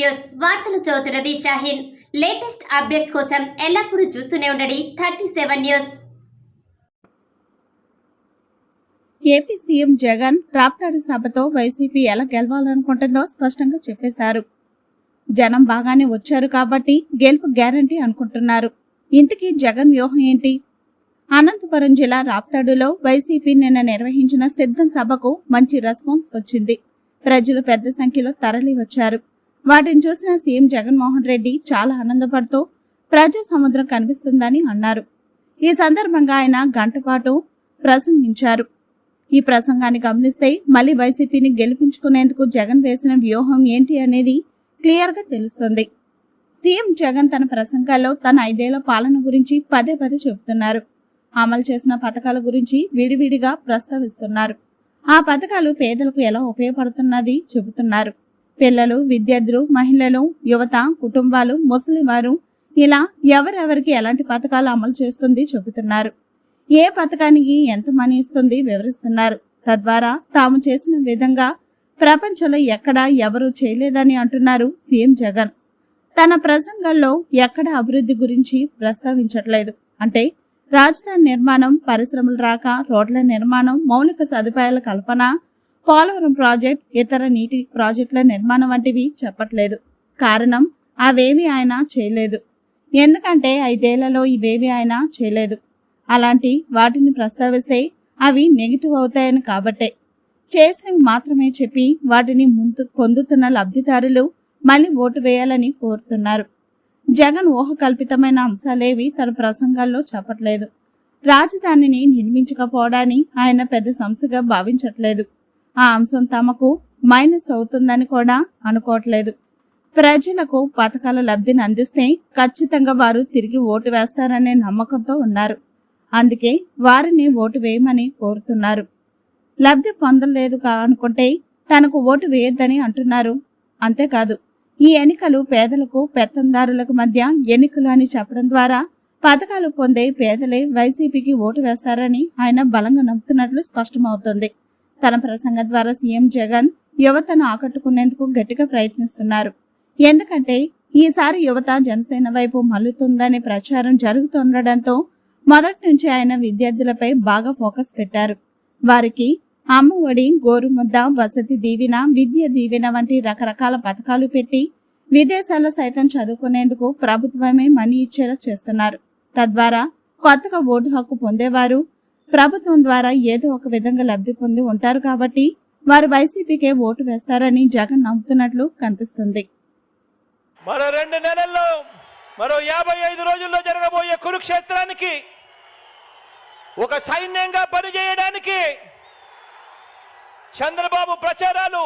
చదువుతున్నది Shaheen. Latest updates కోసం ఎల్లప్పుడూ చూస్తూనే ఉండండి thirty seven news. AP CM Jagan Raptadu సభతో YCP ఎలా గెలవాలనుకుంటుందో స్పష్టంగా చెప్పేశారు. జనం బాగానే వచ్చారు కాబట్టి గెలుపు గ్యారంటీ అనుకుంటున్నారు. ఇంతకీ జగన్ వ్యూహం ఏంటి? అనంతపురం జిల్లా రాప్తాడులో వైసీపీ నిన్న నిర్వహించిన సిద్ధం సభకు మంచి రెస్పాన్స్ వచ్చింది. ప్రజలు పెద్ద సంఖ్యలో తరలి వచ్చారు వాటిని చూసిన సీఎం జగన్మోహన్ రెడ్డి చాలా ఆనందపడుతూ ప్రజా సముద్రం కనిపిస్తుందని అన్నారు. ఈ సందర్భంగా ఆయన గంటపాటు ప్రసంగించారు. ఈ ప్రసంగాన్ని గమనిస్తే మళ్ళీ వైసీపీని గెలిపించుకునేందుకు జగన్ వేసిన వ్యూహం ఏంటి అనేది క్లియర్గా తెలుస్తుంది. సీఎం జగన్ తన ప్రసంగాల్లో తన ఐదేళ్ళ పాలన గురించి పదే పదే చెబుతున్నారు. అమలు చేసిన పథకాల గురించి విడివిడిగా ప్రస్తావిస్తున్నారు. ఆ పథకాలు పేదలకు ఎలా ఉపయోగపడుతున్నది చెబుతున్నారు. పిల్లలు విద్యార్థులు మహిళలు యువత కుటుంబాలు ముసలివారు ఇలా ఎవరెవరికి ఎలాంటి పథకాలు అమలు చేస్తుంది చెబుతున్నారు. ఏ పథకానికి ఎంత మనీ ఇస్తుంది వివరిస్తున్నారు. తద్వారా తాము చేసిన విధంగా ప్రపంచంలో ఎక్కడా ఎవరూ చేయలేదని అంటున్నారు సీఎం జగన్. తన ప్రసంగంలో ఎక్కడ అభివృద్ధి గురించి ప్రస్తావించట్లేదు. అంటే రాజధాని నిర్మాణం పరిశ్రమలు రాక రోడ్ల నిర్మాణం మౌలిక సదుపాయాల కల్పన పోలవరం ప్రాజెక్ట్ ఇతర నీటి ప్రాజెక్టుల నిర్మాణం వంటివి చెప్పట్లేదు. కారణం అవేవి ఆయన చేయలేదు. ఎందుకంటే ఐదేళ్ళలో ఇవేవి ఆయన చేయలేదు. అలాంటి వాటిని ప్రస్తావిస్తే అవి నెగిటివ్ అవుతాయని కాబట్టే. చేసినవి మాత్రమే చెప్పి వాటిని ముందు పొందుతున్న లబ్ధిదారులు మళ్ళీ ఓటు వేయాలని కోరుతున్నారు. జగన్ ఊహకల్పితమైన అంశాలేవి తన ప్రసంగాల్లో చెప్పట్లేదు. రాజధానిని నిర్మించకపోవడాన్ని ఆయన పెద్ద సమస్యగా భావించట్లేదు. ఆ అంశం తమకు మైనస్ అవుతుందని కూడా అనుకోవట్లేదు. ప్రజలకు పథకాల లబ్ధిని అందిస్తే ఖచ్చితంగా వారు తిరిగి ఓటు వేస్తారనే నమ్మకంతో ఉన్నారు. అందుకే వారిని ఓటు వేయమని కోరుతున్నారు. లబ్ధి పొందలేదు కా అనుకుంటే తనకు ఓటు వేయొద్దని అంటున్నారు. అంతేకాదు ఈ ఎన్నికలు పేదలకు పెత్తందారులకు మధ్య ఎన్నికలు అని చెప్పడం ద్వారా పథకాలు పొందే పేదలే వైసీపీకి ఓటు వేస్తారని ఆయన బలంగా నమ్ముతున్నట్లు స్పష్టమవుతుంది. తన ప్రసంగం ద్వారా సీఎం జగన్ యువతను ఆకట్టుకునేందుకు గట్టిగా ప్రయత్నిస్తున్నారు. ఎందుకంటే ఈసారి యువత జనసేన వైపు మల్లుతుందనే ప్రచారం జరుగుతుండటంతో మొదటి నుంచి ఆయన విద్యార్థులపై బాగా ఫోకస్ పెట్టారు. వారికి అమ్మ ఒడి గోరుముద్ద వసతి దీవెన విద్య దీవెన వంటి రకరకాల పథకాలు పెట్టి విదేశాల్లో సైతం చదువుకునేందుకు ప్రభుత్వమే మనీ ఇచ్చేలా చేస్తున్నారు. తద్వారా కొత్తగా ఓటు హక్కు పొందేవారు ప్రభుత్వం ద్వారా ఏదో ఒక విధంగా లబ్ధి పొంది ఉంటారు కాబట్టి వారు వైసీపీకే ఓటు వేస్తారని జగన్ నమ్ముతున్నట్లు కనిపిస్తుంది. మరో రెండు నెలల్లో మరో యాభై ఐదు రోజుల్లో జరగబోయే కురుక్షేత్రానికి ఒక సైన్యంగా పనిచేయడానికి చంద్రబాబు ప్రచారాలు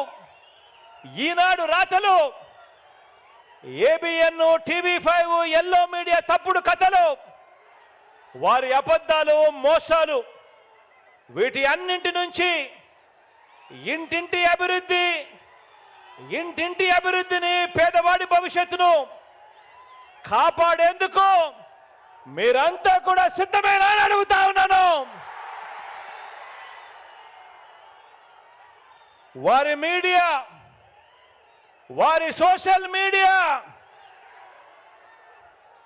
ఈనాడు రాతలు ABN TV five yellow media తప్పుడు కథలు వారి అబద్ధాలు మోసాలు వీటి అన్నింటి నుంచి ఇంటింటి అభివృద్ధి ఇంటింటి అభివృద్ధిని పేదవాడి భవిష్యత్తును కాపాడేందుకు మీరంతా కూడా సిద్ధమేనా అని అడుగుతా ఉన్నాను. వారి మీడియా వారి సోషల్ మీడియా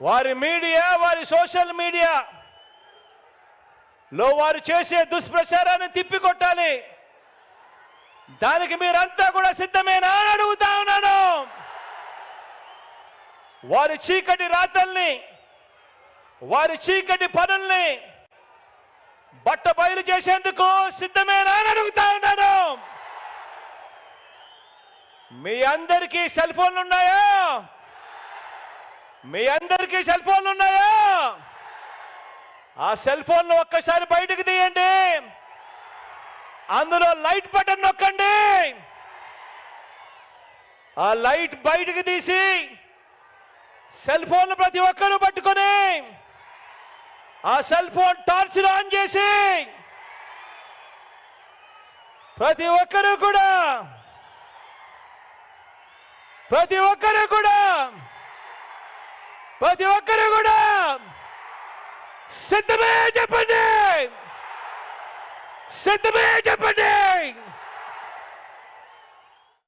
వారి మీడియా వారి సోషల్ మీడియా లో వారు చేసే దుష్ప్రచారాన్ని తిప్పికొట్టాలి. దానికి మీరంతా కూడా సిద్ధమేనా అని అడుగుతా ఉన్నాను. వారి చీకటి రాతల్ని వారి చీకటి పనుల్ని బట్ట బయలు చేసేందుకు సిద్ధమేనా అని అడుగుతా ఉన్నాను. మీ అందరికీ సెల్ ఫోన్లు ఉన్నాయా? మీ అందరికీ సెల్ ఫోన్లు ఉన్నాయా? ఆ సెల్ ఫోన్లు ఒక్కసారి బయటకు తీయండి. అందులో లైట్ బటన్ నొక్కండి. ఆ లైట్ బయటకు తీసి సెల్ ఫోన్ ప్రతి ఒక్కరూ పట్టుకొని ఆ సెల్ ఫోన్ టార్చ్ ఆన్ చేసి ప్రతి ఒక్కరూ కూడా ప్రతి ఒక్కరూ కూడా ప్రతి ఒక్కరూ కూడా సిద్ధమే చెప్పండి. సిద్ధమే చెప్పండి.